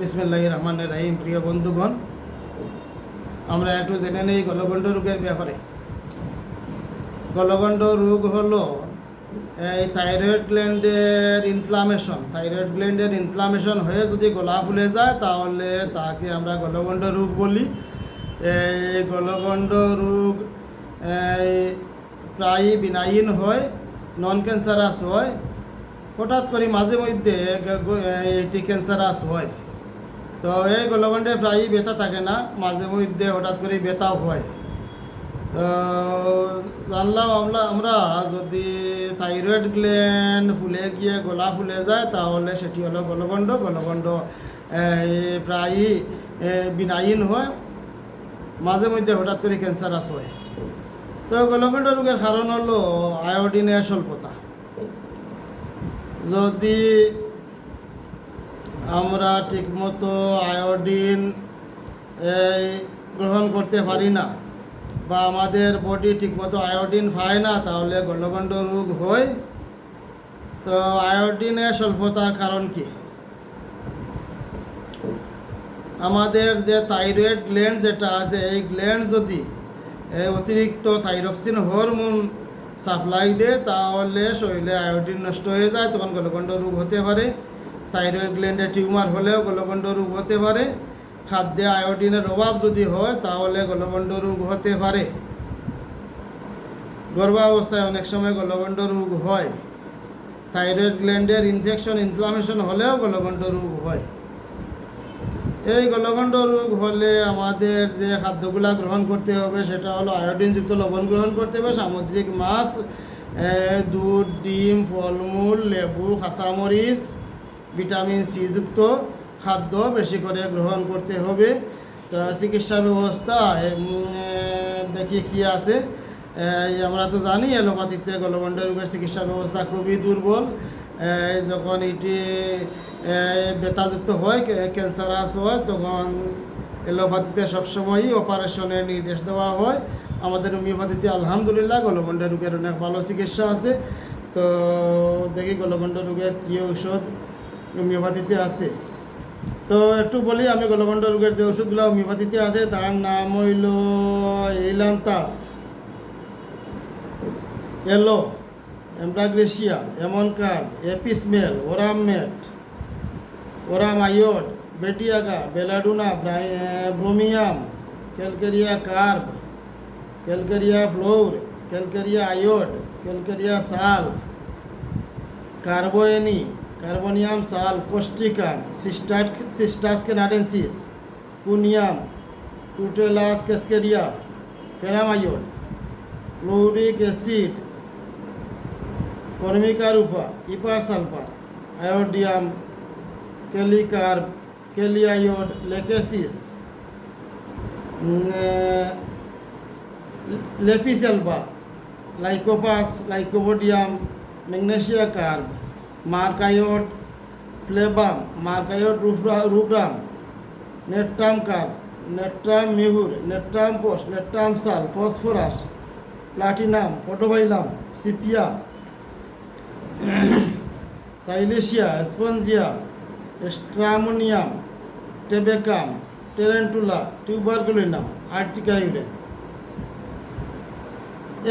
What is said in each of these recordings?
বিসমিল্লাহ রহমান রাহিম, প্রিয় বন্ধুগণ, আমরা একটু জেনে নেই গলগণ্ড রোগের ব্যাপারে। গলগণ্ড রোগ হলো এই থাইরয়েড গ্ল্যান্ডের ইনফ্লামেশন থাইরয়েড গ্ল্যান্ডের ইনফ্লামেশন হয়ে যদি গলা ফুলে যায়, তাহলে তাকে আমরা গলগণ্ড রোগ বলি। এই গলগণ্ড রোগ, এই প্রায় বিনাইন হয় নন ক্যান্সারাস হয়। হঠাৎ করে মাঝে মধ্যে এটি ক্যান্সারাস হয়। তো এই গলগণ্ডে প্রায়ই ব্যথা থাকে না মাঝে মধ্যে হঠাৎ করে ব্যথাও হয়। তো জানলাম আমরা আমরা যদি থাইরয়েড গ্ল্যান্ড ফুলে গিয়ে গলা ফুলে যায় তাহলে সেটি হলো গলগণ্ড গলগণ্ড প্রায়ই এ, বিনাইন হয়। মাঝে মধ্যে হঠাৎ করে ক্যান্সারাস হয়। তো গলগণ্ড রোগের কারণ হলো আয়োডিনের স্বল্পতা। যদি আমরা ঠিকমতো আয়োডিন এই গ্রহণ করতে পারি না বা আমাদের বডি ঠিকমতো আয়োডিন পায় না, তাহলে গলগণ্ড রোগ হয়। তো আয়োডিনের স্বল্পতার কারণ কি? আমাদের যে থাইরয়েড গ্ল্যান্ড যেটা আছে, এই গ্ল্যান্ড যদি অতিরিক্ত থাইরক্সিন হরমোন সাপ্লাই দেয়, তাহলে শরীরে আয়োডিন নষ্ট হয়ে যায়, তখন গলগণ্ড রোগ হতে পারে। থাইরয়েড গ্ল্যান্ডে টিউমার হলেও গলগণ্ড রোগ হতে পারে। খাদ্যে আয়োডিনের অভাব যদি হয়, তাহলে গলগণ্ড রোগ হতে পারে। গর্ভাবস্থায় অনেক সময় গলগণ্ড রোগ হয়। থাইরয়েড গ্ল্যান্ডের ইনফেকশন ইনফ্লামেশন হলেও গলগণ্ড রোগ হয়। এই গলগণ্ড রোগ হলে আমাদের যে খাদ্যগুলা গ্রহণ করতে হবে, সেটা হলো আয়োডিনযুক্ত লবণ গ্রহণ করতে হবে, সামুদ্রিক মাছ দুধ, ডিম, ফলমূল, লেবু, কাঁচামরিচ ভিটামিন সি যুক্ত খাদ্য বেশি করে গ্রহণ করতে হবে। তো চিকিৎসা ব্যবস্থা দেখি কি আছে। আমরা তো জানি এলোপ্যাথিতে গলগণ্ড রোগের চিকিৎসা ব্যবস্থা খুবই দুর্বল। যখন এটি বেতাযুক্ত হয় ক্যান্সারাস হয়, তখন এলোপ্যাথিতে সবসময়ই অপারেশনের নির্দেশ দেওয়া হয়। আমাদের হোমিওপ্যাথিতে আলহামদুলিল্লাহ গলগণ্ড রোগের অনেক ভালো চিকিৎসা আছে। তো দেখি গলগণ্ড রোগের কী ঔষধ হোমিওপ্যাথিতে আছে। তো একটু বলি, আমি গলগণ্ড রোগের যে ওষুধগুলো হোমিওপ্যাথিতে আছে, তার নাম হইল ailanthus aloe ambra grisea এমনকার apis mel aurum met aurum iod বেটিয়াগা belladonna bromium, calcarea carb, calcarea fluor, calcarea iod calcarea sulph কার্বোয়েনি কার্বোনিয়াম সাল কোস্টিকাম সিস্টাট সিস্টাস কেনাডেন্সিস পুনিয়াম টুটেলাস কেসকেরিয়া ফেরামাইড chloric acid, formica rufa, hepar sulphur, iodium kali carb kali iod lachesis লেপিসেলবা lycopus, lycopodium magnesia carb. Merc iod flavum merc iod rubrum natrum carb natrum mur, natrum phos natrum সাল, phosphorus, platinum ফটোভাইলাম sepia, silicea, spongia, stramonium, tabacum, tarentula, tuberculinum urtica urens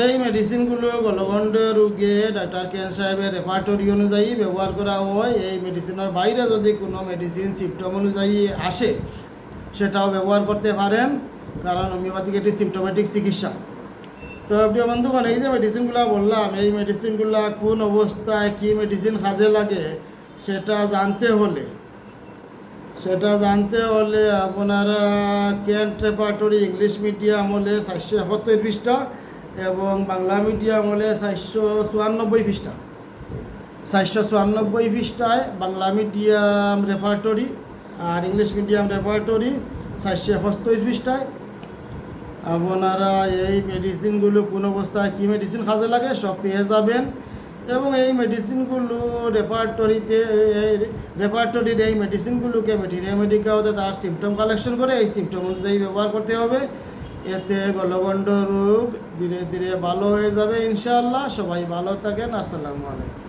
এই মেডিসিনগুলো গলগণ্ড রোগে doctor কেন সাহেবের repertory অনুযায়ী ব্যবহার করা হয়। এই মেডিসিনের বাইরে যদি কোনো মেডিসিন সিমটম অনুযায়ী আসে, সেটাও ব্যবহার করতে পারেন, কারণ হোমিওপ্যাথিক একটি সিমটোমেটিক চিকিৎসা। তো প্রিয় বন্ধুগণ, এই যে মেডিসিনগুলো বললাম, এই মেডিসিনগুলো কোন অবস্থায় কী মেডিসিন কাজে লাগে, সেটা জানতে হলে, সেটা জানতে হলে আপনারা কেন্ট রেপার্টরি ইংলিশ মিডিয়াম হলে চারশো একাত্তর পৃষ্ঠা এবং বাংলা মিডিয়াম হলে চারশো চুয়ান্নব্বই পৃষ্ঠা। চারশো চুয়ান্নব্বই পৃষ্ঠায় বাংলা মিডিয়াম রেপার্টরি আর ইংলিশ মিডিয়াম রেপার্টরি চারশো একাত্তর পৃষ্ঠায়। আপনারা এই মেডিসিনগুলো কোন অবস্থায় কী মেডিসিন কাজে লাগে সব পেয়ে যাবেন এবং এই মেডিসিনগুলো রেপার্টরিতে রেপার্টরির এই মেডিসিনগুলোকে মেটেরিয়া মেডিকাতে তার সিমটম কালেকশন করে, এই সিমটম অনুযায়ী ব্যবহার করতে হবে। এতে গলগণ্ড রোগ ধীরে ধীরে ভালো হয়ে যাবে ইনশাল্লাহ সবাই ভালো থাকেন। আসসালামু আলাইকুম।